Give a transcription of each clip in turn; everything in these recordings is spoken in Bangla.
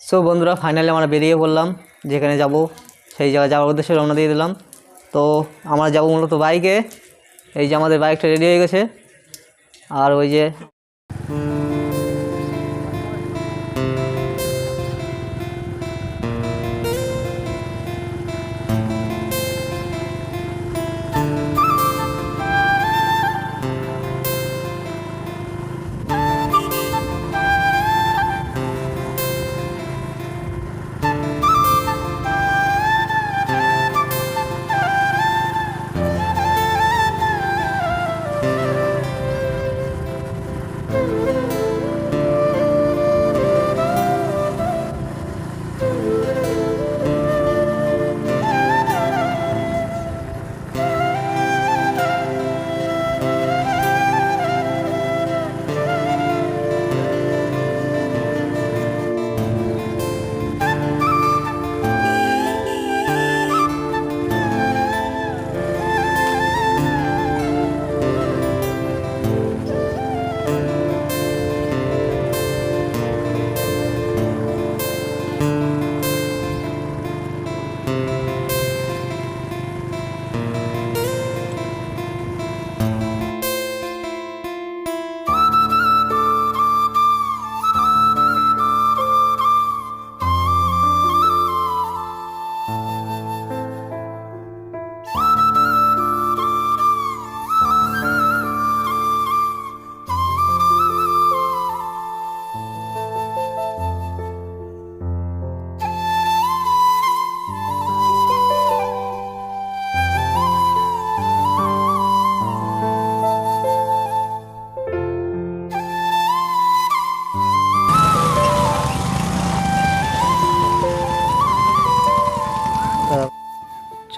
সো বন্ধুরা ফাইনালি আমরা বেরিয়ে পড়লাম। যেখানে যাব, সেই জায়গায় যাওয়ার উদ্দেশ্যে রওনা দিয়ে দিলাম। তো, আমরা যাব মূলত বাইকে এই যে আমাদের বাইকটা রেডি হয়ে গেছে। আর ওই যে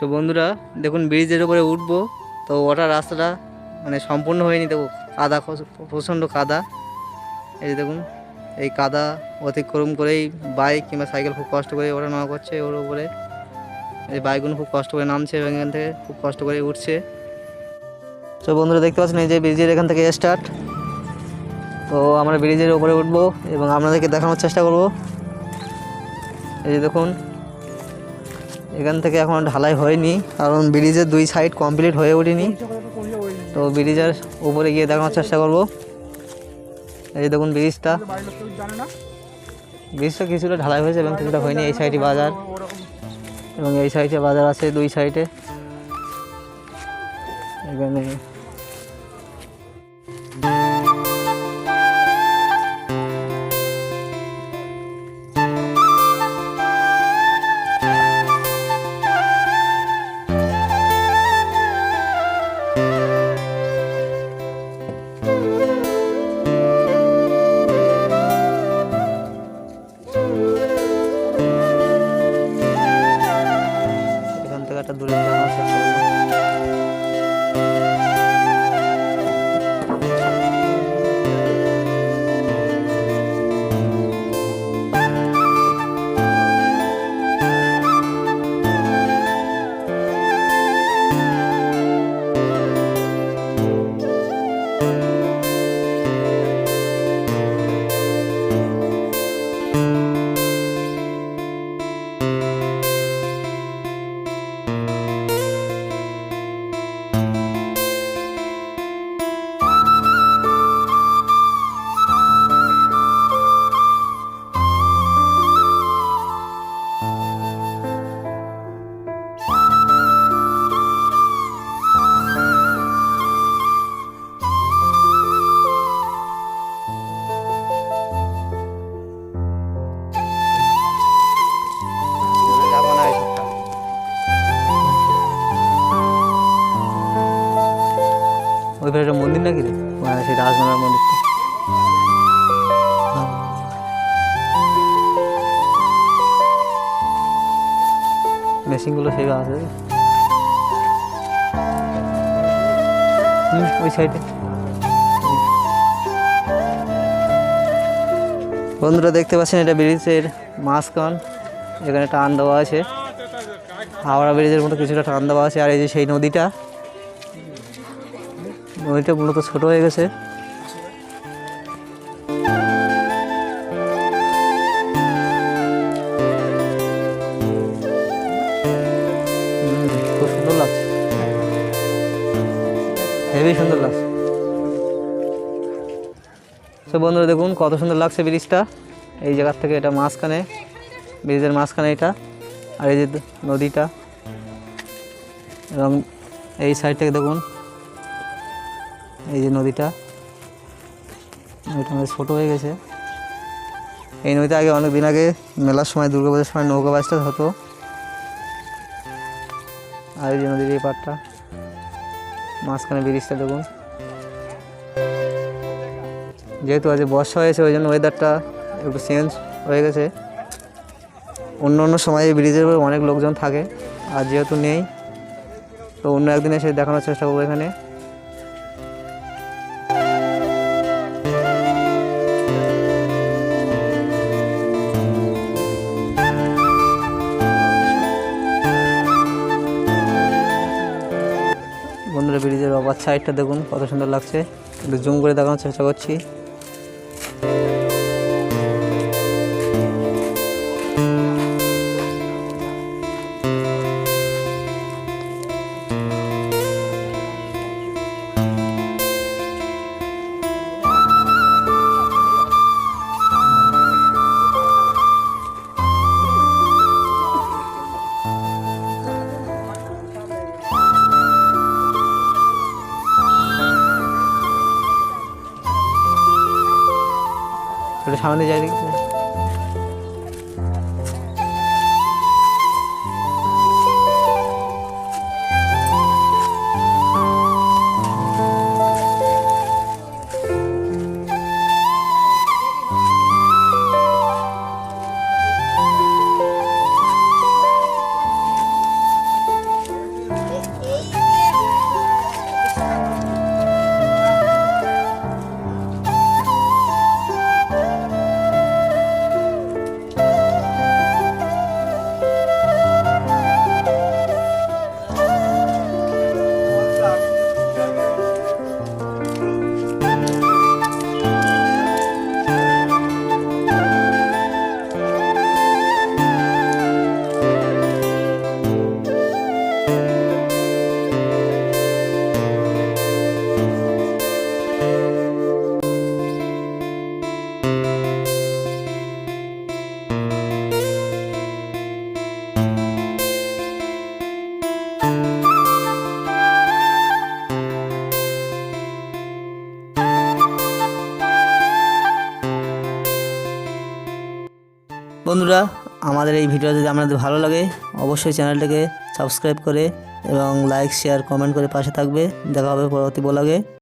সো বন্ধুরা, দেখুন ব্রিজের উপরে উঠবো, তো ওটা রাস্তাটা মানে সম্পূর্ণ হয়নি দেখো কাদা প্রচণ্ড কাদা। এই যে দেখুন, এই কাদা অতিক্রম করেই বাইক কিংবা সাইকেল খুব কষ্ট করে ওটা নামা করছে ওর উপরে। এই বাইকগুলো খুব কষ্ট করে নামছে, এবং এখান থেকে খুব কষ্ট করে উঠছে। তো বন্ধুরা, দেখতে পাচ্ছেন এই যে ব্রিজের এখান থেকে স্টার্ট তো আমরা ব্রিজের উপরে উঠবো, এবং আপনাদেরকে দেখানোর চেষ্টা করব। এই যে দেখুন এখান থেকে এখন ঢালাই হয়নি, কারণ ব্রিজের দুই সাইড কমপ্লিট হয়ে ওঠেনি। তো ব্রিজের উপরে গিয়ে দেখানোর চেষ্টা করব। এই দেখুন ব্রিজটা। ব্রিজটা কিছুটা ঢালাই হয়েছে এবং কিছুটা হয়নি এই সাইডে বাজার। এবং এই সাইডে বাজার আছে দুই সাইডে এখানে এখান যাব ওই পাশে একটা মন্দির নাকি হ্যাঁ সেই রাজমালার মন্দিরটা। মেশিনগুলো সেগুলো আছে। ওই সাইডে। বন্ধুরা, দেখতে পাচ্ছেন এটা ব্রিজের মাঝখান। এখানে টান দেওয়া আছে। হাওড়া ব্রিজের মতো কিছুটা টান দেওয়া আছে। আর এই যে সেই নদীটা নদীটা মূলত ছোট হয়ে গেছে। খুব সুন্দর হেভি সুন্দর বন্ধুরা দেখুন, কত সুন্দর লাগছে ব্রিজটা। এই জায়গার থেকে এটা মাঝখানে, ব্রিজের মাঝখানে এটা, আর এই যে নদীটা। এবং এই সাইড থেকে দেখুন এই যে নদীটা আমাদের ছোটো হয়ে গেছে। এই নদীতে আগে অনেক দিন আগে মেলার সময়, দুর্গাপূজার সময় নৌকা বাসটা হতো। আর এই যে নদীর এই পাড়টা, মাঝখানে ব্রিজটা দেখুন। যেহেতু আজ বর্ষা হয়েছে, ওই জন্য ওয়েদারটা একটু চেঞ্জ হয়ে গেছে। অন্য অন্য সময় এই ব্রিজের উপর অনেক লোকজন থাকে, আর যেহেতু নেই, তো অন্য একদিন এসে দেখানোর চেষ্টা করব এখানে। বন্ধুরা ব্রিজের অপার সাইডটা দেখুন কত সুন্দর লাগছে। একটু জুম করে দেখানোর চেষ্টা করছি। সামনে যাই দেখি। বন্ধুরা, আমাদের এই ভিডিও যদি আপনাদের ভালো লাগে, অবশ্যই চ্যানেলটাকে সাবস্ক্রাইব করে এবং লাইক শেয়ার কমেন্ট করে পাশে থাকবে। দেখা হবে পরবর্তী ব্লগে।